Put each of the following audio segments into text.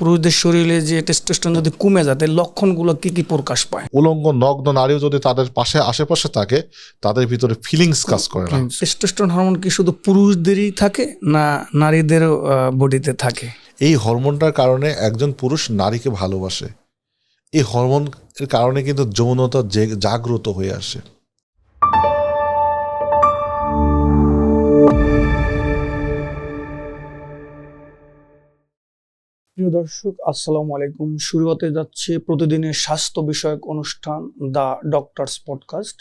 পুরুষদের শরীরে যে টেস্টোস্টেরন যদি কমে যায় তার লক্ষণগুলো কি কি প্রকাশ পায়? উলঙ্গ নগ্ন নারীও যদি তাদের পাশে আশেপাশে থাকে তাদের ভিতরে ফিলিংস কাজ করে না। টেস্টোস্টেরন হরমোন কি শুধু পুরুষদেরই থাকে না নারীদেরও বডিতে থাকে? এই হরমোনটার কারণে একজন পুরুষ নারীকে ভালোবাসে। এই হরমোনের কারণে কিন্তু যৌনতা জাগ্রত হয়ে আসে। প্রিয় দর্শক, আসসালামু আলাইকুম। শুরু হতে যাচ্ছে প্রতিদিনের স্বাস্থ্য বিষয়ক অনুষ্ঠান, দ্য ডক্টরস পডকাস্ট।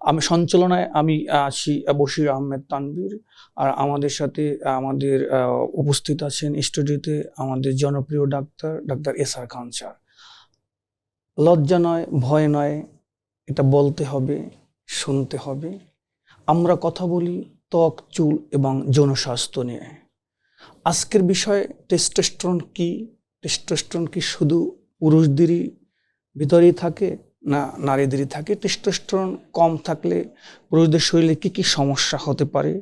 আমি সঞ্চালনায় আমি আছি বশির আহমেদ তানভীর। আর আমাদের সাথে আমাদের উপস্থিত আছেন স্টুডিওতে আমাদের জনপ্রিয় doctor doctor S R Khan sir. লজ্জা নয়, ভয় নয়, এটা বলতে হবে, শুনতে হবে। আমরা কথা বলি ত্বক, চুল এবং যৌন স্বাস্থ্য নিয়ে। আজকের বিষয়ে টেস্টোস্টেরন কি? টেস্টোস্টেরন কি শুধু পুরুষদেরই ভিতরেই থাকে না নারীদেরই থাকে? টেস্টোস্টেরন কম থাকলে পুরুষদের শরীরে কি কি সমস্যা হতে পারে?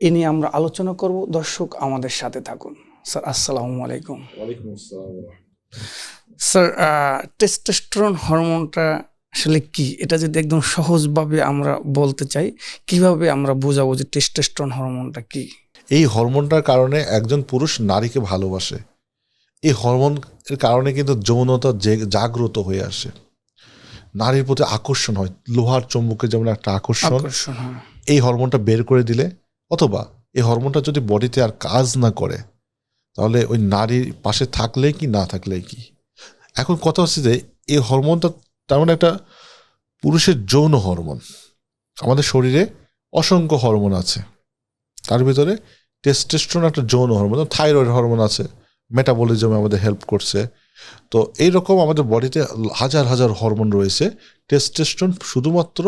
এ নিয়ে আমরা আলোচনা করব। দর্শক আমাদের সাথে থাকুন। স্যার আসসালামু আলাইকুম। স্যার টেস্টোস্টেরন হরমোনটা আসলে কি? এটা যদি একদম সহজভাবে আমরা বলতে চাই কীভাবে আমরা বোঝাবো যে টেস্টোস্টেরন হরমোনটা কি? এই হরমোনটার কারণে একজন পুরুষ নারীকে ভালোবাসে। এই হরমোন এর কারণে কিন্তু যৌনতা জাগ্রত হয়ে আসে। নারীর প্রতি আকর্ষণ হয় লোহার চম্বুকে যেমন একটা আকর্ষণ এই হরমোনটা বের করে দিলে অথবা এই হরমোনটা যদি বডিতে আর কাজ না করে তাহলে ওই নারীর পাশে থাকলে কি না থাকলে কি? এখন কথা হচ্ছে যে এই হরমোনটা তার মানে একটা পুরুষের যৌন হরমোন। আমাদের শরীরে অসংখ্য হরমোন আছে। তার ভিতরে টেস্টেস্ট্রন একটা যৌন হরমোন থাইরয়েড হরমোন আছে মেটাবলিজমে আমাদের হেল্প করছে। তো এইরকম আমাদের বডিতে হাজার হাজার হরমোন রয়েছে। টেস্টেস্ট্রন শুধুমাত্র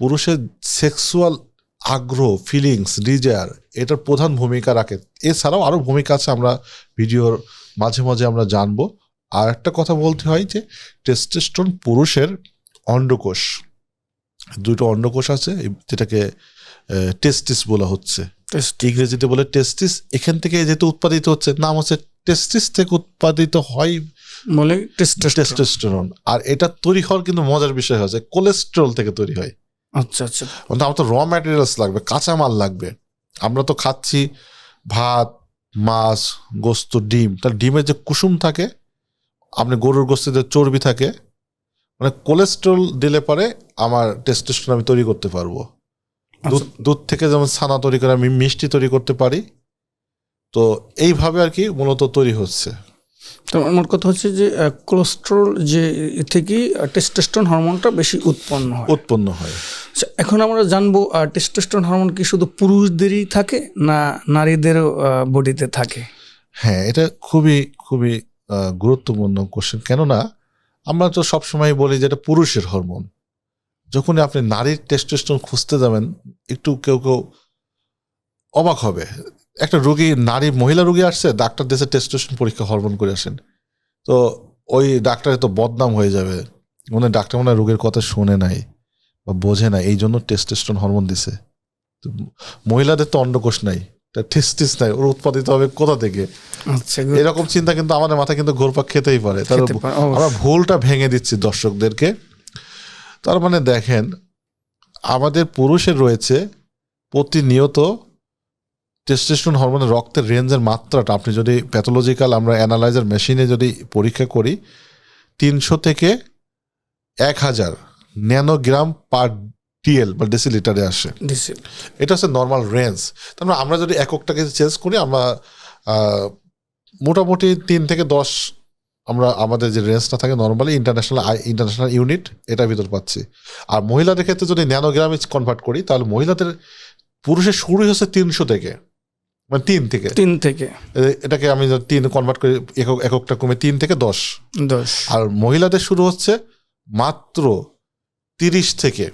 পুরুষের সেক্সুয়াল আগ্রহ ফিলিংস ডিজায়ার এটার প্রধান ভূমিকা রাখে। এছাড়াও আরও ভূমিকা আছে আমরা ভিডিওর মাঝে মাঝে আমরা জানব। আর একটা কথা বলতে হয় যে টেস্টেস্টন পুরুষের অন্ডকোষ, দুটো অন্ডকোষ আছে, যেটাকে টেস্টিস বলা হচ্ছে। ইংরেজিতে বলে টেস্টিস এখান থেকে যেহেতু উৎপাদিত হচ্ছে নাম হচ্ছে টেস্টিস থেকে উৎপাদিত হয় বলে টেস্টোস্টেরন আর এটা তৈরি হওয়ার কিন্তু মজার বিষয় হচ্ছে কোলেস্টেরল থেকে তৈরি হয়। আচ্ছা আচ্ছা। মানে আমার তো র ম্যাটেরিয়ালস লাগবে কাঁচামাল লাগবে। আমরা তো খাচ্ছি ভাত মাছ গোস্ত ডিম। তার ডিমের যে কুসুম থাকে আপনি গরুর গোস্তে যে চর্বি থাকে মানে কোলেস্ট্রল দিলে পরে আমার টেস্টোস্টেরন আমি তৈরি করতে পারব। দুধ দুধ থেকে যেমন ছানা তৈরি করে আমি মিষ্টি তৈরি করতে পারি তো এইভাবে আর কি মূলত তৈরি হচ্ছে। তো আমার কথা হচ্ছে যে কোলেস্ট্রল যে এ থেকেই টেস্টোস্টেরন হরমোনটা বেশি উৎপন্ন হয়। উৎপন্ন হয়। আচ্ছা, এখন আমরা জানব টেস্টোস্টেরন হরমোন কি শুধু পুরুষদেরই থাকে না নারীদেরও বডিতে থাকে? হ্যাঁ এটা খুবই খুবই গুরুত্বপূর্ণ কোশ্চেন কেননা আমরা তো সবসময় বলি যে এটা পুরুষের হরমোন যখন আপনি নারীর টেস্টোস্টেরন খুঁজতে যাবেন একটু কেউ কেউ অবাক হবে। একটা রোগী নারী মহিলা রোগী আসছে ডাক্তার দেশে টেস্টোস্টেরন পরীক্ষা হরমোন করে আসেন। তো ওই ডাক্তারের তো বদনাম হয়ে যাবে। মনে ডাক্তার মনে রোগীর কথা শোনে নাই বা বোঝে না এই জন্য টেস্টোস্টেরন হরমোন দিছে। তো মহিলাদের তো অন্ডকোষ নাই টেস্টিস নাই ওর উৎপাদিত হবে কোথা থেকে? আচ্ছা এরকম চিন্তা কিন্তু আমাদের মাথায় কিন্তু ঘুরপাক খেতেই পারে। তাহলে। আমরা ভুলটা ভেঙে দিচ্ছি দর্শকদেরকে। তার মানে দেখেন আমাদের পুরুষের রয়েছে প্রতিনিয়ত টেস্টোস্টেরন হরমোনের রক্তের রেঞ্জের মাত্রাটা। আপনি যদি প্যাথোলজিক্যাল আমরা অ্যানালাইজার মেশিনে যদি পরীক্ষা করি তিনশো থেকে এক হাজার ন্যানোগ্রাম পার ডিএল বা ডেসিলিটারে আসে। এটা হচ্ছে নর্মাল রেঞ্জ তার মানে আমরা যদি এককটাকে চেঞ্জ করি আমরা মোটামুটি তিন থেকে দশ আমরা আমাদের যে রেঞ্জটা থাকে নর্মালি ইন্টারন্যাশনাল ইন্টারন্যাশনাল ইউনিট এটা ভিতর পাচ্ছি। আর মহিলাদের ক্ষেত্রে যদি ন্যানোগ্রামে কনভার্ট করি তাহলে মহিলাদের পুরুষের শুরুই হচ্ছে তিনশো থেকে। মানে তিন থেকে। তিন থেকে। এটাকে আমি তিন কনভার্ট করি একক এককটা কমে তিন থেকে দশ। দশ। আর মহিলাদের শুরু হচ্ছে মাত্র তিরিশ থেকে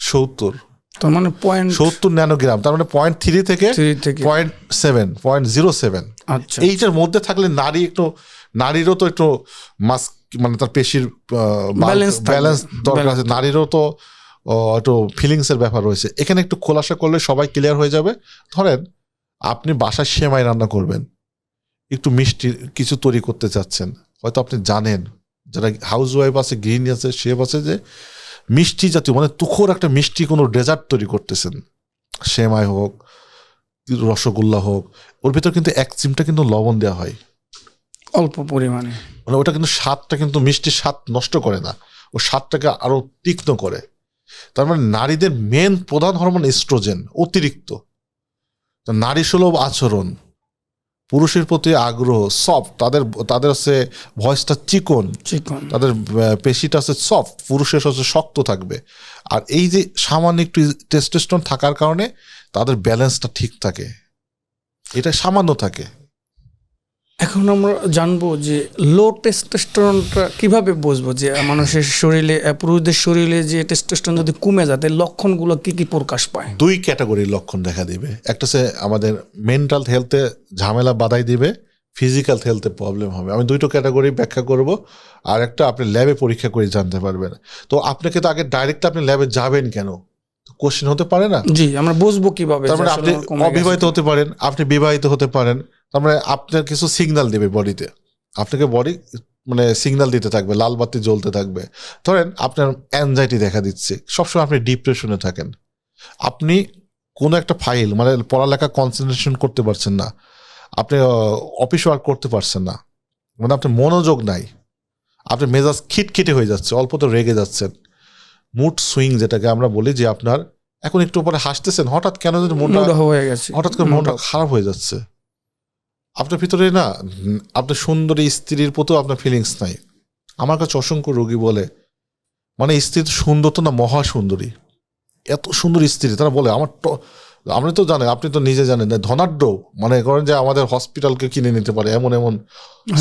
সত্তর। তার মানে পয়েন্ট সত্তর ন্যানোগ্রাম তার মানে পয়েন্ট থ্রি থেকে point seven point zero seven আচ্ছা। এইটার মধ্যে থাকলে নারী একটু নারীরও তো একটু মাস মানে তার পেশির থাকবে। ব্যালেন্স দরকার আছে। নারীরও তো একটু ফিলিংস এর ব্যাপার রয়েছে। এখানে একটু খোলাসা করলে সবাই ক্লিয়ার হয়ে যাবে। ধরেন আপনি বাসায় সেমাই রান্না করবেন। একটু মিষ্টি কিছু তৈরি করতে চাচ্ছেন। হয়তো আপনি জানেন যারা হাউস ওয়াইফ আছে গৃহিণী আছে শেফ আছে যে মিষ্টি জাতীয় মানে তুখোর একটা মিষ্টি কোনো ডেজার্ট তৈরি করতেছেন। সেমাই হোক রসগোল্লা হোক ওর ভিতর কিন্তু এক চিমটা কিন্তু লবণ দেওয়া হয়। অল্প পরিমাণে। মানে ওটা কিন্তু স্বাদটা কিন্তু মিষ্টির স্বাদ নষ্ট করে না। ও স্বাদটাকে আরও তীক্ষ্ণ করে। তার মানে নারীদের মেন প্রধান হরমোন এস্ট্রোজেন অতিরিক্ত। নারী সুলভ আচরণ পুরুষের প্রতি আগ্রহ সফট তাদের তাদের হচ্ছে ভয়েসটা চিকন। চিকন। তাদের পেশিটা হচ্ছে সফট পুরুষের হচ্ছে শক্ত থাকবে। আর এই যে সামান্য একটু টেস্টোস্টেরন থাকার কারণে তাদের ব্যালেন্সটা ঠিক থাকে। এটা সামান্য থাকে। এখন আমরা জানব যে লো টেস্টোস্টেরনটা কীভাবে বুঝব যে মানুষের শরীরে পুরুষদের শরীরে যে টেস্টোস্টেরন যদি কমে যায় তার লক্ষণগুলো কি কি প্রকাশ পায়? দুই ক্যাটাগরির লক্ষণ দেখা দিবে। একটা হচ্ছে আমাদের মেন্টাল হেলথে ঝামেলা বাধাই দিবে ফিজিক্যাল হেলথে প্রবলেম হবে। আমি দুইটো ক্যাটাগরি ব্যাখ্যা করব আর একটা আপনি ল্যাবে পরীক্ষা করে জানতে পারবেন। তো আপনাকে তো আগে ডাইরেক্ট আপনি ল্যাবে যাবেন কেন? কোশ্চেন হতে পারে না? জি আমরা বুঝব কীভাবে মানে আপনি অবিবাহিত হতে পারেন আপনি বিবাহিত হতে পারেন তার মানে আপনার কিছু সিগন্যাল দেবে বডিতে আপনাকে বডি মানে সিগনাল দিতে থাকবে লাল বাতি জ্বলতে থাকবে। ধরেন আপনার অ্যাংজাইটি দেখা দিচ্ছে সবসময় আপনি ডিপ্রেশনে থাকেন। আপনি কোনো একটা ফাইল মানে পড়ালেখা কনসেন্ট্রেশন করতে পারছেন না আপনি অফিস ওয়ার্ক করতে পারছেন না মানে আপনার মনোযোগ নাই আপনার মেজাজ খিটখিটে হয়ে যাচ্ছে অল্প তো রেগে যাচ্ছেন। মুড সুইং যেটাকে আমরা বলি যে আপনার এখন একটু পরে হাসতেছেন হঠাৎ কেন যদি মুড হয়ে গেছে। হঠাৎ করে মনটা খারাপ হয়ে যাচ্ছে। আপনার ভিতরে না আপনার সুন্দরী স্ত্রীর প্রতিও আপনার ফিলিংস নাই। আমার কাছে অসংখ্য রোগী বলে মানে স্ত্রী সুন্দর তো না মহা সুন্দরী। এত সুন্দর স্ত্রী তারা বলে আমার তো আপনি তো জানেন আপনি তো নিজে জানেন না, ধনাঢ্য মানে করেন যে আমাদের হসপিটালকে কিনে নিতে পারে এমন এমন।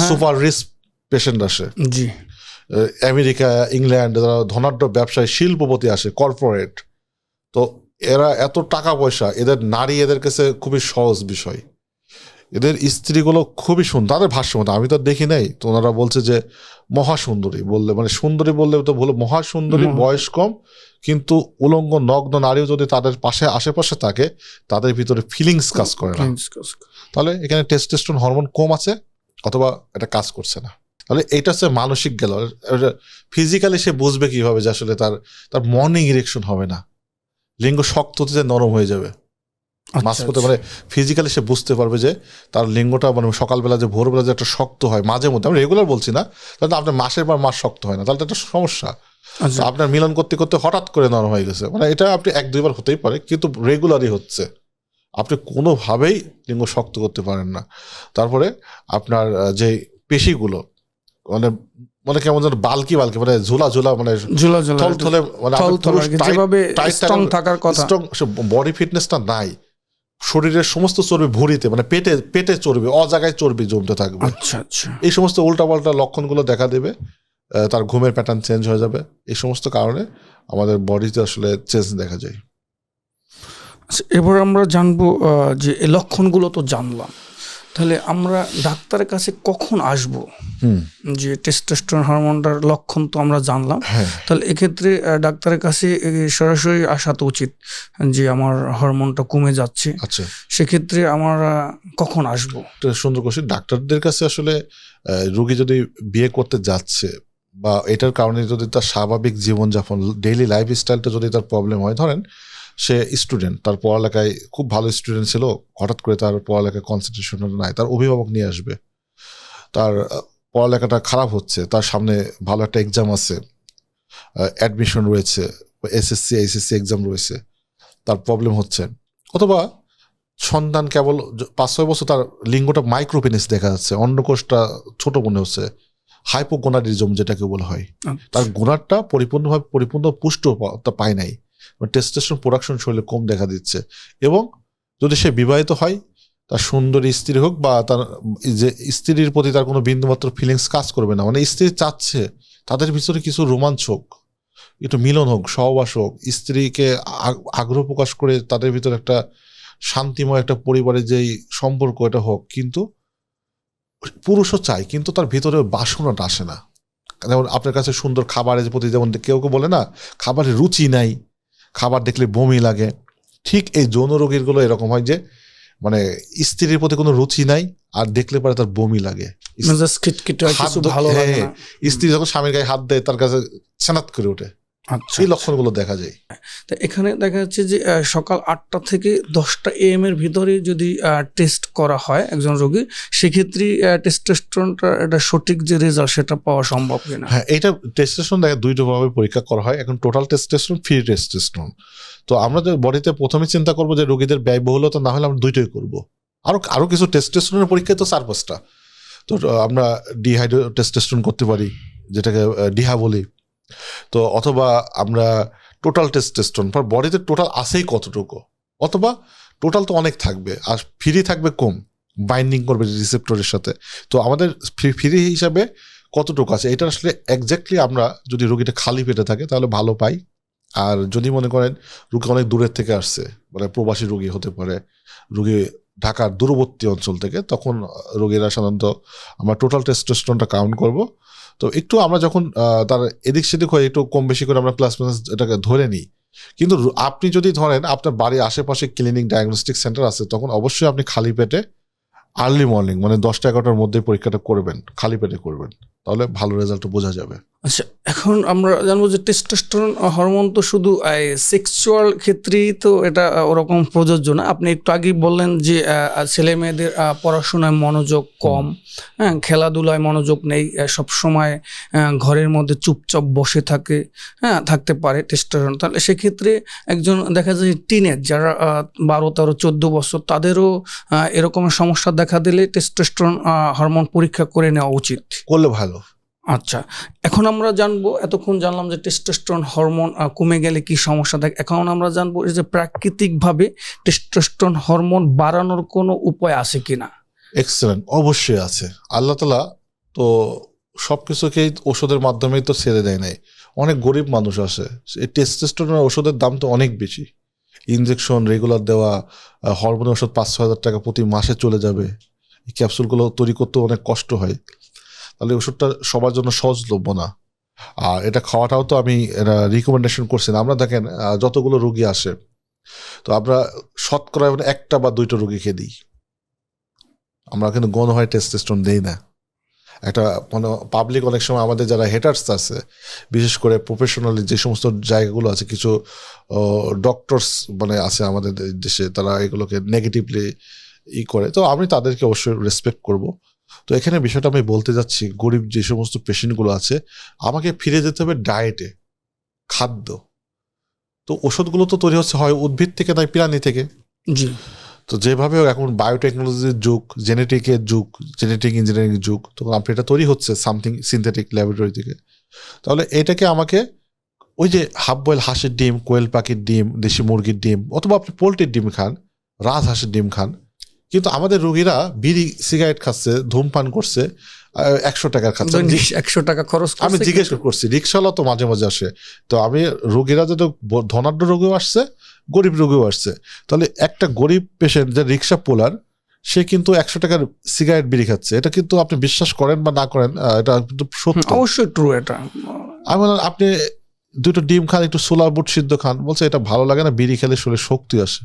সুপার রিস্ক পেশেন্ট আসে। জি। আমেরিকা ইংল্যান্ড যারা ধনাঢ্য ব্যবসায়ী শিল্পপতি আসে কর্পোরেট তো এরা এত টাকা পয়সা এদের নারী এদের কাছে খুবই সহজ বিষয়। এদের স্ত্রীগুলো খুবই সুন্দর তাদের ভাষ্য মতো আমি তো দেখি নাই তো ওনারা বলছে যে মহাসুন্দরী বললে মানে সুন্দরী বললে তো বলো মহা সুন্দরী মহা- বয়স কম কিন্তু উলঙ্গ নগ্ন নারীও যদি তাদের পাশে আশেপাশে থাকে তাদের ভিতরে ফিলিংস কাজ করে না। তাহলে এখানে টেস্টোস্টেরন হরমোন কম আছে অথবা এটা কাজ করছে না। তাহলে এটা হচ্ছে মানসিক গেল ফিজিক্যালি সে বুঝবে কীভাবে যে আসলে তার তার মর্নিং ইরেকশন হবে না। লিঙ্গ শক্ত হতে নরম হয়ে যাবে। মাঝপথে মানে ফিজিক্যালি সে বুঝতে পারবে যে তার লিঙ্গটা মানে সকালবেলা যে ভোরবেলা যে একটা শক্ত হয় মাঝে মধ্যে। আমি রেগুলার বলছি না তাহলে আপনার মাসের পর মাস শক্ত হয় না তাহলে একটা সমস্যা। আচ্ছা। আপনার মিলন করতে করতে হঠাৎ করে নরম হয়ে গেছে। মানে এটা আপনি এক দুইবার হতেই পারে কিন্তু রেগুলারই হচ্ছে। আপনি কোনোভাবেই লিঙ্গ শক্ত করতে পারেন না। তারপরে আপনার যে পেশিগুলো মানে মানে কেমন যেন বালকি বালকি মানে ঝোলা ঝোলা মানে ঝুলা ঝুলা। থলে মানে যেভাবে স্ট্রং থাকার কথা। স্ট্রং বডি ফিটনেসটা নাই। শরীরের সমস্ত চর্বি ভরিতে মানে পেটে পেটে চর্বি অ জায়গায় চর্বি জমতে থাকবে। আচ্ছা আচ্ছা। এই সমস্ত উল্টাপাল্টা লক্ষণগুলো দেখা দেবে তার ঘুমের প্যাটার্ন চেঞ্জ হয়ে যাবে। এই সমস্ত কারণে আমাদের বডিতে আসলে চেঞ্জ দেখা যায়। আচ্ছা, এবার আমরা জানব যে এই লক্ষণগুলো তো জানলাম। তাহলে আমরা ডাক্তারের কাছে কখন আসব? হুম। যে টেস্টোস্টেরন হরমোনটার লক্ষণ তো আমরা জানলাম। হ্যাঁ। তাহলে এক্ষেত্রে ডাক্তারের কাছে সরাসরি আসা তো উচিত যে আমার হরমোনটা কমে যাচ্ছে। আচ্ছা। সেক্ষেত্রে আমরা কখন আসব? সুন্দর কোশ্চেন ডাক্তারদের কাছে আসলে রোগী যদি বিয়ে করতে যাচ্ছে বা এটার কারণে যদি তার স্বাভাবিক জীবনযাপন ডেইলি লাইফ স্টাইলটা যদি তার প্রবলেম হয় ধরেন সে স্টুডেন্ট তার পড়ালেখায় খুব ভালো স্টুডেন্ট ছিল হঠাৎ করে তার পড়ালেখায় কনসেন্ট্রেশন নাই তার অভিভাবক নিয়ে আসবে। তার পড়ালেখাটা খারাপ হচ্ছে তার সামনে ভালো একটা এক্সাম আছে অ্যাডমিশন রয়েছে এসএসসি এইচএসসি এক্সাম রয়েছে তার প্রবলেম হচ্ছে। অথবা সন্তান কেবল পাঁচ ছয় বছর তার লিঙ্গটা মাইক্রোপেনিস দেখা যাচ্ছে অন্ডকোষটা ছোট মনে হচ্ছে হাইপোগোনাডিজম যেটাকে বলা হয়। তার গুণারটা পরিপূর্ণভাবে পরিপূর্ণ পুষ্ট পায় নাই। টেস্টেশন প্রোডাকশন শরীরে কম দেখা দিচ্ছে। এবং যদি সে বিবাহিত হয়, তার সুন্দরী স্ত্রী হোক বা তার যে স্ত্রীর প্রতি তার কোনো বিন্দুমাত্র ফিলিংস কাজ করবে না মানে স্ত্রী চাচ্ছে, তাদের ভিতরে কিছু রোমাঞ্চ হোক, একটু মিলন হোক, সহবাস হোক, স্ত্রীকে আগ- আগ্রহ প্রকাশ করে তাদের ভিতরে একটা শান্তিময় একটা পরিবারের যেই সম্পর্ক এটা হোক, কিন্তু পুরুষও চায়, কিন্তু তার ভিতরে বাসনাটা আসে না। যেমন আপনার কাছে সুন্দর খাবারের প্রতি যেমন কেউ কেউ বলে না খাবারের রুচি নাই খাবার দেখলে বমি লাগে। ঠিক এই যৌন রোগীরগুলো এরকম হয় যে মানে স্ত্রীর প্রতি কোনো রুচি নাই আর দেখলে পরে তার বমি লাগে। খিটখিটে হয়, স্ত্রী যখন স্বামীর গায়ে হাত দেয় তার কাছে সেনাত করে ওঠে। সেই লক্ষণগুলো দেখা যায়। তো এখানে দেখা যাচ্ছে যে সকাল আটটা থেকে দশটা এম এর ভিতরে যদি টেস্ট করা হয় একজন রোগীর সেক্ষেত্রে টেস্টোস্টেরনটা এটা সঠিক যে রেজাল্ট সেটা পাওয়া সম্ভব কিনা? হ্যাঁ এটা টেস্টেশন দেখা দুইটা ভাবে পরীক্ষা করা হয়। এখন টোটাল টেস্টেশন ফ্রি টেস্টেশন তো আমরা বডিতে প্রথমে চিন্তা করব যে রোগীদের ব্যয়বহুলতা না হলে আমরা দুইটাই করব। আরও আরও কিছু টেস্টেশনের পরীক্ষা তো চার পাঁচটা তো আমরা ডিহাইড্রো টেস্টেশন করতে পারি যেটাকে ডিহা বলি। তো অথবা আমরা টোটাল টেস্ট টেস্টেস্টন পর বডিতে টোটাল আসেই কতটুকু? অথবা টোটাল তো অনেক থাকবে, আর ফ্রি থাকবে কম বাইন্ডিং করবে রিসেপ্টরের সাথে। তো আমাদের ফ্রি হিসাবে কতটুকু আছে? এটা আসলে এক্স্যাক্টলি আমরা যদি রোগীটা খালি পেটে থাকে, তাহলে ভালো পাই। আর যদি মনে করেন রোগী অনেক দূরের থেকে আসছে মানে প্রবাসী রোগী হতে পারে, রোগী ঢাকার দূরবর্তী অঞ্চল থেকে, তখন রোগীরা সাধারণত আমরা টোটাল টেস্টোস্টেরনটা কাউন্ট করব। তো একটু আমরা যখন তার এদিক সেদিক হয়ে একটু কম বেশি করে আমরা প্লাস মাইনাস এটাকে ধরে নিই। কিন্তু আপনি যদি ধরেন আপনার বাড়ির আশেপাশে ক্লিনিক ডায়াগনস্টিক সেন্টার আছে, তখন অবশ্যই আপনি খালি পেটে আর্লি মর্নিং মানে দশটা এগারোটার মধ্যে পরীক্ষাটা করবেন, খালি পেটে করবেন। তাহলে ভালো রেজাল্ট বোঝা যাবে। আচ্ছা এখন আমরা জানব যে টেস্টোস্টেরন হরমোন তো শুধু সেক্সুয়াল ক্ষেত্রেই তো এটা ওরকম প্রযোজ্য না। আপনি একটু আগেই বললেন যে ছেলে মেয়েদের পড়াশোনায় মনোযোগ কম। হ্যাঁ খেলাধুলায় মনোযোগ নেই সব সময় ঘরের মধ্যে চুপচাপ বসে থাকে হ্যাঁ থাকতে পারে টেস্টোস্টেরন তাহলে সেক্ষেত্রে একজন দেখা যায় টিনের যারা বারো তেরো চোদ্দ বছর তাদেরও আহ, এরকমের সমস্যা দেখা দিলে টেস্টোস্টেরন হরমোন পরীক্ষা করে নেওয়া উচিত। করলে ভালো। আচ্ছা এখন আমরা জানব, এতক্ষণ জানলাম যে টেস্টোস্টেরন হরমোন কমে গেলে কি সমস্যা থাকে। এখন আমরা জানব যে প্রাকৃতিকভাবে টেস্টোস্টেরন হরমোন বাড়ানোর কোনো উপায় আছে কিনা? এক্সেলেন্ট অবশ্যই আছে। আল্লাহ তালা তো সব কিছুকেই ওষুধের মাধ্যমেই তো ছেড়ে দেয় নাই। অনেক গরিব মানুষ আছে, এই টেস্টোস্টেরনের ওষুধের দাম তো অনেক বেশি। ইনজেকশন রেগুলার দেওয়া হরমোনের ওষুধ পাঁচ ছ হাজার টাকা প্রতি মাসে চলে যাবে। এই ক্যাপসুলগুলো তৈরি করতে অনেক কষ্ট হয়। তাহলে ওষুধটা সবার জন্য সহজলভ্য না। আর এটা খাওয়াটাও তো আমি রিকমেন্ডেশন করছি না। আমরা দেখেন যতগুলো রুগী আসে, তো আমরা শতকরা মানে একটা বা দুইটা রুগীকে দিই। আমরা কিন্তু গণ হয় টেস্টেস্টন দিই না। একটা মানে পাবলিক অনেক সময় আমাদের যারা হেটার্স আছে, বিশেষ করে প্রফেশনালি যে সমস্ত জায়গাগুলো আছে, কিছু ডক্টরস মানে আছে আমাদের দেশে, তারা এগুলোকে নেগেটিভলি ই করে। তো আমি তাদেরকে অবশ্যই রেসপেক্ট করব। তো এখানে বিষয়টা আমি বলতে যাচ্ছি গরিব যে সমস্ত পেশেন্টগুলো আছে আমাকে ফিরে যেতে হবে ডায়েটে খাদ্য। তো ওষুধগুলো তো তৈরি হচ্ছে হয় উদ্ভিদ থেকে নয় প্রাণী থেকে। জি। তো যেভাবে এখন বায়োটেকনোলজির যুগ জেনেটিকের যুগ জেনেটিক ইঞ্জিনিয়ারিং যুগ তখন আপনি এটা তৈরি হচ্ছে সামথিং সিনথেটিক ল্যাবরেটরি থেকে। তাহলে এটাকে আমাকে ওই যে হাফ বয়েল হাঁসের ডিম কোয়েল পাখির ডিম দেশি মুরগির ডিম অথবা আপনি পোলট্রির ডিম খান রাজ হাঁসের ডিম খান কিন্তু আমাদের রোগীরা বিড়ি সিগারেট খাচ্ছে ধূমপান করছে একশো টাকার খাচ্ছে। একশো টাকা খরচ আমি জিজ্ঞেস করছি রিক্সাওয়ালা তো মাঝে মাঝে আসে। তো আমি রোগীরা যদি ধনাঢ্য রোগীও আসছে গরিব রোগীও আসছে। তাহলে একটা গরিব পেশেন্ট যে রিক্সা পোলার সে কিন্তু একশো টাকার সিগারেট বিড়ি খাচ্ছে। এটা কিন্তু আপনি বিশ্বাস করেন বা না করেন এটা কিন্তু সত্য। অবশ্যই ট্রু এটা। আমি বললাম আপনি দুটো ডিম খান একটু সোলার বুট সিদ্ধ খান। বলছে এটা ভালো লাগে না বিড়ি খেলে শরীরে শক্তি আসে।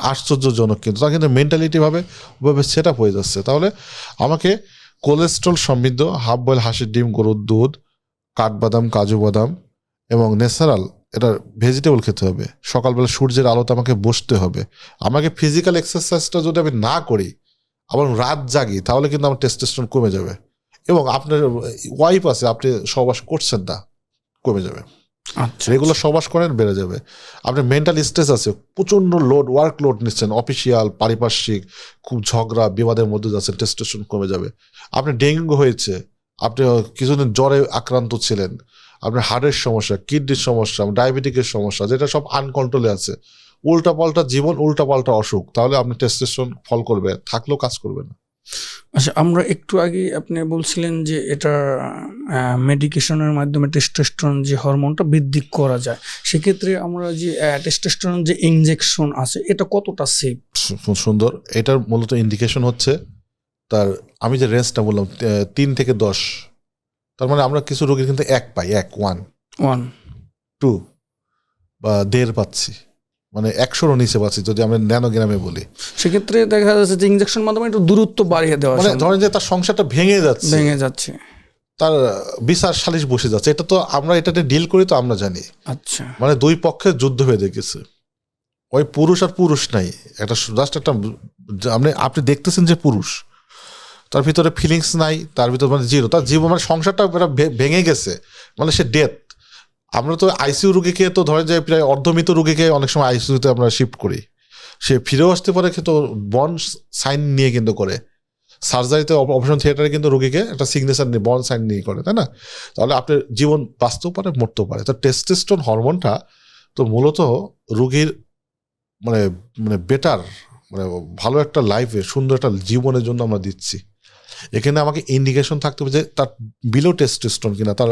আশ্চর্যজনক কিন্তু। তা কিন্তু মেন্টালিটি ভাবে, ওভাবে সেট আপ হয়ে যাচ্ছে। তাহলে আমাকে কোলেস্ট্রল সমৃদ্ধ হাফ বয়েল হাঁসের ডিম, গরুর দুধ, কাঠবাদাম, কাজু বাদাম এবং ন্যাচারাল, এটা ভেজিটেবল খেতে হবে। সকালবেলা সূর্যের আলোতে আমাকে বসতে হবে। আমাকে ফিজিক্যাল এক্সারসাইজটা যদি আমি না করি, আবার রাত জাগি, তাহলে কিন্তু আমার টেস্টোস্টেরন কমে যাবে। এবং আপনার ওয়াইফ আছে, আপনি সহবাস করছেন না, কমে যাবে। রেগুলার সবাস করেন বেড়ে যাবে। আপনার মেন্টাল স্ট্রেস আছে প্রচণ্ড লোড ওয়ার্ক লোড নিচ্ছেন অফিসিয়াল পারিপার্শ্বিক খুব ঝগড়া বিবাদের মধ্যে যাচ্ছেন টেস্টেশন কমে যাবে। আপনার ডেঙ্গু হয়েছে আপনি কিছুদিন জ্বরে আক্রান্ত ছিলেন আপনার হার্টের সমস্যা কিডনির সমস্যা ডায়াবেটিকের সমস্যা যেটা সব আনকন্ট্রোলে আছে। উল্টা পাল্টা জীবন উল্টা পাল্টা অসুখ তাহলে আপনি টেস্টেশন ফল করবে থাকলেও কাজ করবে না। আচ্ছা আমরা একটু আগে আপনি বলছিলেন যে এটা মেডিকেশনের মাধ্যমে টেস্টোস্টেরন যে হরমোনটা বৃদ্ধি করা যায়। সেক্ষেত্রে আমরা যে টেস্টোস্টেরন যে ইনজেকশন আছে এটা কতটা সেফ সুন্দর। এটার মূলত ইন্ডিকেশন হচ্ছে তার আমি যে রেঞ্জটা বললাম তিন থেকে দশ। তার মানে আমরা কিছু রোগীর কিন্তু এক পাই এক ওয়ান ওয়ান টু বা দেড় পাচ্ছি। মানে একশোরও নিচে পাচ্ছি যদি আমরা ন্যানোগ্রামে বলি। সেক্ষেত্রে দেখা যাচ্ছে যে ইঞ্জেকশন মাধ্যমে একটু দূরত্ব বাড়িয়ে দেওয়া মানে ধরেন যে তার সংসারটা ভেঙে যাচ্ছে। ভেঙে যাচ্ছে। তার বিচার সালিশ বসে যাচ্ছে। এটা তো আমরা এটাতে ডিল করি তো আমরা জানি। আচ্ছা। মানে দুই পক্ষে যুদ্ধ হয়ে গেছে ওই পুরুষ আর পুরুষ নাই। একটা জাস্ট একটা আপনি আপনি দেখতেছেন যে পুরুষ। তার ভিতরে ফিলিংস নাই তার ভিতরে মানে জিরো তার জীবন মানে সংসারটা ভেঙে গেছে। মানে সে ডেথ আমরা তো আইসিইউ রুগীকে তো ধরেন যে প্রায় অর্ধমৃত রুগীকে অনেক সময় আইসিইউতে আমরা শিফট করি। সে ফিরেও আসতে পারে, কিন্তু বন সাইন নিয়ে কিন্তু করে। সার্জারিতে অপারেশন থিয়েটারে কিন্তু রুগীকে একটা সিগনেচার নিয়ে, বন সাইন নিয়ে করে, তাই না? তাহলে আপনার জীবন বাঁচতেও পারে, মরতেও পারে। তো টেস্টেস্টোন হরমোনটা তো মূলত রুগীর মানে মানে বেটার মানে ভালো একটা লাইফে সুন্দর একটা জীবনের জন্য আমরা দিচ্ছি। এখানে আমাকে ইন্ডিকেশন থাকতে হবে যে তার বিলো টেস্টেস্টোন কিনা, তার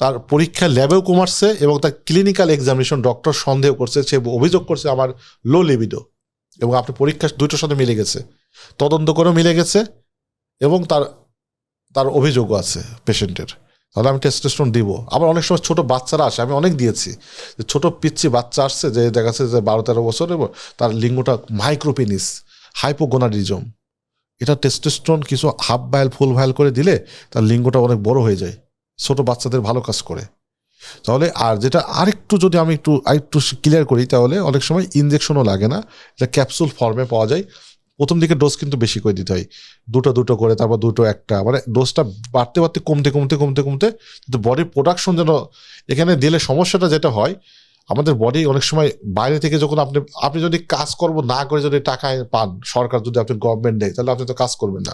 তার পরীক্ষা ল্যাবেও কমাচ্ছে এবং তার ক্লিনিক্যাল এক্সামিনেশন ডক্টর সন্দেহ করছে, সে অভিযোগ করছে আমার লো লিবিডো এবং আপনার পরীক্ষা দুটোর সাথে মিলে গেছে। তদন্ত করেও মিলে গেছে এবং তার তার অভিযোগও আছে পেশেন্টের তাহলে আমি টেস্টোস্টেরন দিব। আবার অনেক সময় ছোটো বাচ্চারা আসে, আমি অনেক দিয়েছি যে ছোট পিচ্ছি বাচ্চা আসছে যে দেখা যাচ্ছে যে বারো তেরো বছর এবং তার লিঙ্গটা মাইক্রোপেনিস হাইপোগোনাডিজম এটা টেস্টোস্টেরন কিছু হাফ ভাইল ফুল ভাইল করে দিলে তার লিঙ্গটা অনেক বড় হয়ে যায়। ছোট বাচ্চাদের ভালো কাজ করে। তাহলে আর যেটা আরেকটু যদি আমি একটু, আরেকটু ক্লিয়ার করি, তাহলে অনেক সময় ইনজেকশনও লাগে না। এটা ক্যাপসুল ফর্মে পাওয়া যায়। প্রথম দিকে ডোজ কিন্তু বেশি করে দিতে হয়। দুটো দুটো করে, তারপর দুটো, একটা। মানে ডোজটা বাড়তে বাড়তে, কমতে কমতে কমতে কমতে, কিন্তু বডির প্রোডাকশন যেন এখানে দিলে সমস্যাটা যেটা হয় আমাদের বডি অনেক সময় বাইরে থেকে যখন আপনি আপনি যদি কাজ করব না করে যদি টাকা পান সরকার যদি আপনি গভর্নমেন্ট দেয় তাহলে আপনি তো কাজ করবেন না।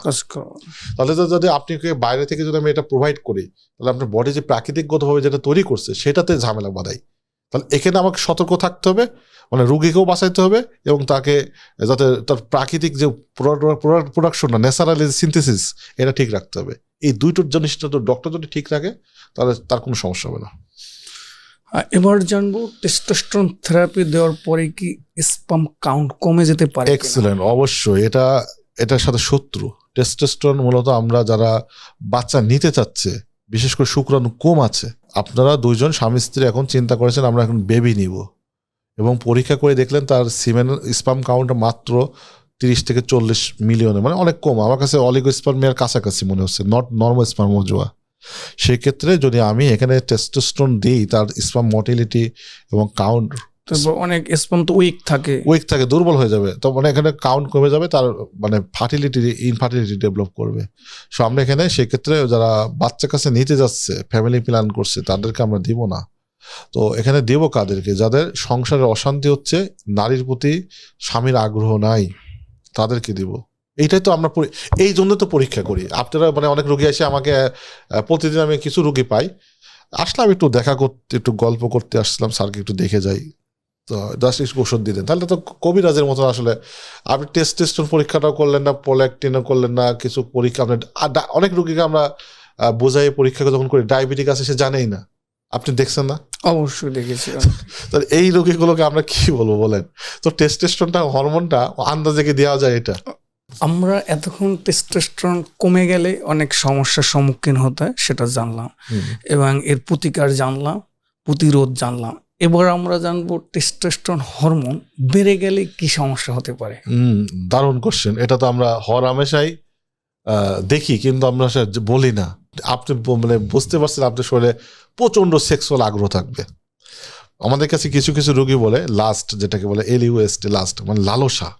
তাহলে তো যদি আপনি বাইরে থেকে যদি আমি এটা প্রোভাইড করি তাহলে আপনার বডি যে প্রাকৃতিকগতভাবে যেটা তৈরি করছে সেটাতে ঝামেলা বাধাই। তাহলে এখানে আমাকে সতর্ক থাকতে হবে মানে রুগীকেও বাঁচাইতে হবে এবং তাকে যাতে তার প্রাকৃতিক যে প্রোডাকশনটা ন্যাচারাল সিনথেসিস এটা ঠিক রাখতে হবে। এই দুইটোর জিনিসটা তো ডক্টর যদি ঠিক রাখে তাহলে তার কোনো সমস্যা হবে না। এবার জানব টেস্টোস্টেরন থেরাপি দেওয়ার পরে কি স্পাম কাউন্ট কমে যেতে পারে? এক্সেলেন্ট অবশ্যই। এটা, এটার সাথে শত্রু। টেস্টোস্টেরন মূলত আমরা যারা বাচ্চা নিতে চাচ্ছে, বিশেষ করে শুক্রাণু কম আছে, আপনারা দুইজন স্বামী স্ত্রী এখন চিন্তা করেছেন আমরা এখন বেবি নিব। এবং পরীক্ষা করে দেখলেন তার সিমেন স্পাম কাউন্ট মাত্র তিরিশ থেকে চল্লিশ মিলিয়নে মানে অনেক কম। আমার কাছে অলিগো স্পার্মিয়ার কাছাকাছি মনে হচ্ছে নট নর্মাল স্পার্মোজোয়া সেক্ষেত্রে যদি আমি এখানে টেস্টোস্টেরন দিই তার স্পাম মর্টিলিটি এবং কাউন্ট অনেক স্পাম তো উইক থাকে। উইক থাকে দুর্বল হয়ে যাবে। তো মানে এখানে কাউন্ট কমে যাবে তার মানে ফার্টিলিটি ইনফার্টিলিটি ডেভেলপ করবে। সো আমরা এখানে সেক্ষেত্রে যারা বাচ্চা কাছে নিতে যাচ্ছে ফ্যামিলি প্ল্যান করছে তাদেরকে আমরা দিব না। তো এখানে দেব কাদেরকে? যাদের সংসারে অশান্তি হচ্ছে নারীর প্রতি স্বামীর আগ্রহ নাই তাদেরকে দিব। এইটাই তো আমরা এই জন্য তো পরীক্ষা করি। আপনারা মানে অনেক রুগী এসে আমাকে প্রতিদিন আমি কিছু রুগী পাই। আসলাম একটু দেখা করতে একটু গল্প করতে আসলাম স্যারকে একটু দেখে যাই। তো জাস্ট একটু ওষুধ দিতেন। তাহলে তো কবিরাজের মতো আসলে। আপনি টেস্ট টেস্টন পরীক্ষাটাও করলেন না পোল্যাকটিনও করলেন না কিছু পরীক্ষা আপনি আর অনেক রুগীকে আমরা বোঝাই পরীক্ষা যখন করি ডায়াবেটিক আছে সে জানেই না। আপনি দেখছেন না? অবশ্যই দেখেছি। তাহলে এই রোগীগুলোকে আমরা কি বলব বলেন? তো টেস্টেস্টনটা হরমোনটা আন্দাজে কি দেওয়া যায় এটা? আমরা এতক্ষণ টেস্টোস্টেরন কমে গেলে অনেক সমস্যার সম্মুখীন হতে হয় সেটা জানলাম। এবং এর প্রতিকার জানলাম প্রতিরোধ জানলাম। এবার আমরা জানব টেস্টোস্টেরন হরমোন বেড়ে গেলে কি সমস্যা হতে পারে। দারুণ কোশ্চেন এটা তো আমরা হর হামেশাই দেখি কিন্তু আমরা বলি না। আপনি মানে বুঝতে পারছেন আপনার শরীরে প্রচণ্ড সেক্সুয়াল আগ্রহ থাকবে। আমাদের কাছে কিছু কিছু রোগী বলে লাস্ট যেটাকে বলে এলিউএসটি লাস্ট মানে লালসা।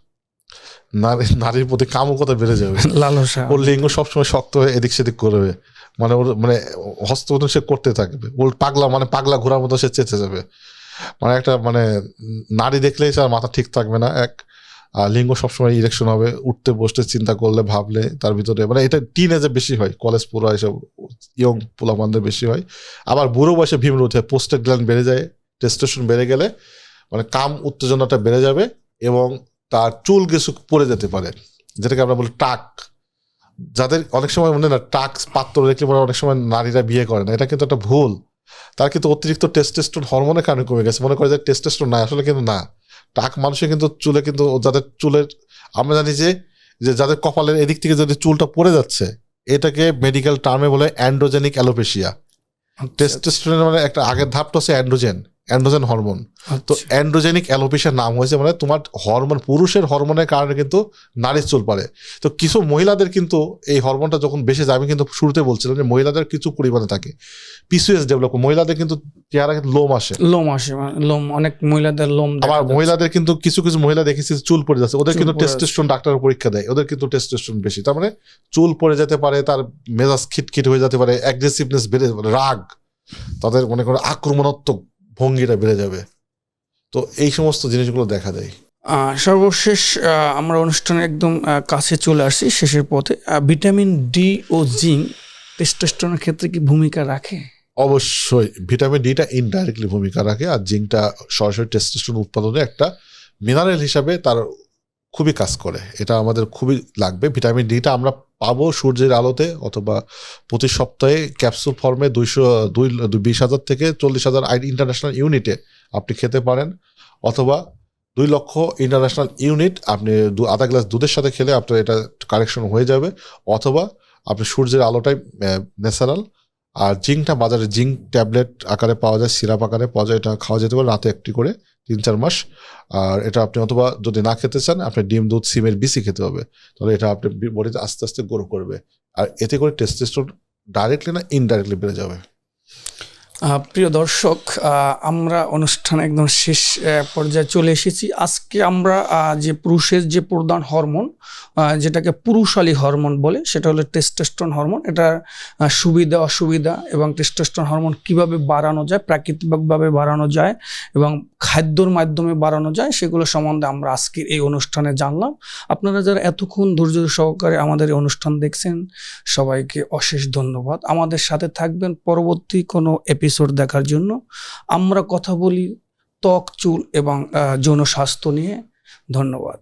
নারী নারীর প্রতি কামকতা বেড়ে যাবে। লালসা। ওর লিঙ্গ সবসময় শক্ত হয়ে এদিক সেদিক করবে। মানে ওর মানে হস্তবোধন সে করতে থাকবে। ওর পাগলা মানে পাগলা ঘোরার মতো সে চেঁচে যাবে। মানে একটা মানে নারী দেখলেই তার মাথা ঠিক থাকবে না এক। আর লিঙ্গ সবসময় ইরেকশন হবে। উঠতে বসতে চিন্তা করলে ভাবলে তার ভিতরে মানে এটা টিন এজে বেশি হয়। কলেজ পুরো এসব ইয়ং পোলাপানদের বেশি হয়। আবার বুড়ো বয়সে ভীমর উঠে পোস্টেড গ্ল্যান্ড বেড়ে যায়। টেস্টেশন বেড়ে গেলে মানে কাম উত্তেজনাটা বেড়ে যাবে এবং চুল কিছু পড়ে যেতে পারে। যেটাকে আমরা বলি টাক। যাদের অনেক সময় মনে না টাক পাত্র দেখলে পরে অনেক সময় নারীরা বিয়ে করে না। এটা কিন্তু একটা ভুল। তার কিন্তু অতিরিক্ত টেস্টেস্টোন হরমোনের কারণে কমে গেছে। মনে করে যে টেস্টেস্টোন না আসলে কিন্তু না। টাক মানুষের কিন্তু চুলে কিন্তু যাদের চুলের আমরা জানি যে যে যাদের কপালের এদিক থেকে যদি চুলটা পড়ে যাচ্ছে এটাকে মেডিকেল টার্মে বলে অ্যান্ড্রোজেনিক অ্যালোপেশিয়া টেস্টোস্টেরন মানে একটা আগের ধাপটা হচ্ছে অ্যান্ড্রোজেন অ্যান্ড্রোজেন হরমোন তো আচ্ছা। অ্যান্ড্রোজেনিক অ্যালোপেশিয়ার নাম হয়েছে মানে তোমার হরমোন পুরুষের হরমোনের কারণে কিন্তু নারীর চুল পারে। তো কিছু মহিলাদের কিন্তু এই হরমোনটা যখন বেশি যায় আমি কিন্তু শুরুতে বলছিলাম যে মহিলাদের কিছু পরিমাণে থাকে। পিসিএস ডেভেলপ মহিলাদের কিন্তু চেহারা কিন্তু লোম আসে। লোম আসে মানে লোম অনেক মহিলাদের লোম আবার মহিলাদের কিন্তু কিছু কিছু মহিলা দেখেছি চুল পড়ে যাচ্ছে ওদের কিন্তু। টেস্টোস্টেরন ডাক্তার পরীক্ষা দেয় ওদের কিন্তু টেস্টোস্টেরন বেশি। তার মানে চুল পড়ে যেতে পারে তার মেজাজ খিটখিট হয়ে যেতে পারে অ্যাগ্রেসিভনেস বেড়ে রাগ তাদের মনে করো আক্রমণাত্মক ভঙ্গিটা বেড়ে যাবে। তো এই সমস্ত জিনিসগুলো দেখা দেয়। সর্বশেষ আমরা অনুষ্ঠানে একদম কাছে চলে আসছি শেষের পথে। ভিটামিন ডি ও জিঙ্ক টেস্টোস্টেরনের ক্ষেত্রে কি ভূমিকা রাখে? অবশ্যই। ভিটামিন ডিটা ইনডাইরেক্টলি ভূমিকা রাখে আর জিঙ্কটা সরাসরি টেস্টোস্টেরন উৎপাদনে একটা মিনারেল হিসাবে তার খুবই কাজ করে। এটা আমাদের খুবই লাগবে। ভিটামিন ডিটা আমরা পাবো সূর্যের আলোতে অথবা প্রতি সপ্তাহে ক্যাপসুল ফর্মে দুইশো, দুই বিশ হাজার থেকে চল্লিশ হাজার ইন্টারন্যাশনাল ইউনিটে আপনি খেতে পারেন। অথবা দুই লক্ষ ইন্টারন্যাশনাল ইউনিট আপনি দু- আধা গ্লাস দুধের সাথে খেলে আপনার এটা কারেকশন হয়ে যাবে। অথবা আপনি সূর্যের আলোটাই ন্যাচারাল আর জিঙ্কটা বাজারে, জিঙ্ক ট্যাবলেট আকারে পাওয়া যায়, সিরাপ আকারে পাওয়া যায়, এটা খাওয়া যেতে পারে রাতে একটি করে তিন চার মাস। আর এটা আপনি অথবা যদি না খেতে চান, আপনি ডিম, দুধ, সিমের বিসি খেতে হবে। তাহলে এটা আপনি বডিতে আস্তে আস্তে গ্রো করবে। আর এতে করে টেস্টেস্টোন ডাইরেক্টলি না ইনডাইরেক্টলি বেড়ে যাবে। প্রিয় দর্শক আমরা অনুষ্ঠান একদম শেষ পর্যায়ে চলে এসেছি। আজকে আমরা যে পুরুষের যে প্রধান হরমোন যেটাকে পুরুষালী হরমোন বলে সেটা হলো টেস্টোস্টেরন হরমোন। আহ, সুবিধা অসুবিধা এবং টেস্টোস্টেরন হরমোন কীভাবে বাড়ানো যায় প্রাকৃতিকভাবে বাড়ানো যায় এবং খাদ্যর মাধ্যমে বাড়ানো যায় সেগুলো সম্বন্ধে আমরা আজকের এই অনুষ্ঠানে জানলাম। আপনারা যারা এতক্ষণ ধৈর্য সহকারে আমাদের এই অনুষ্ঠান দেখছেন সবাইকে অশেষ ধন্যবাদ। আমাদের সাথে থাকবেন পরবর্তী কোনো এপিসোড দেখার জন্য আমরা কথা বলি ত্বক চুল এবং যৌন স্বাস্থ্য নিয়ে। ধন্যবাদ।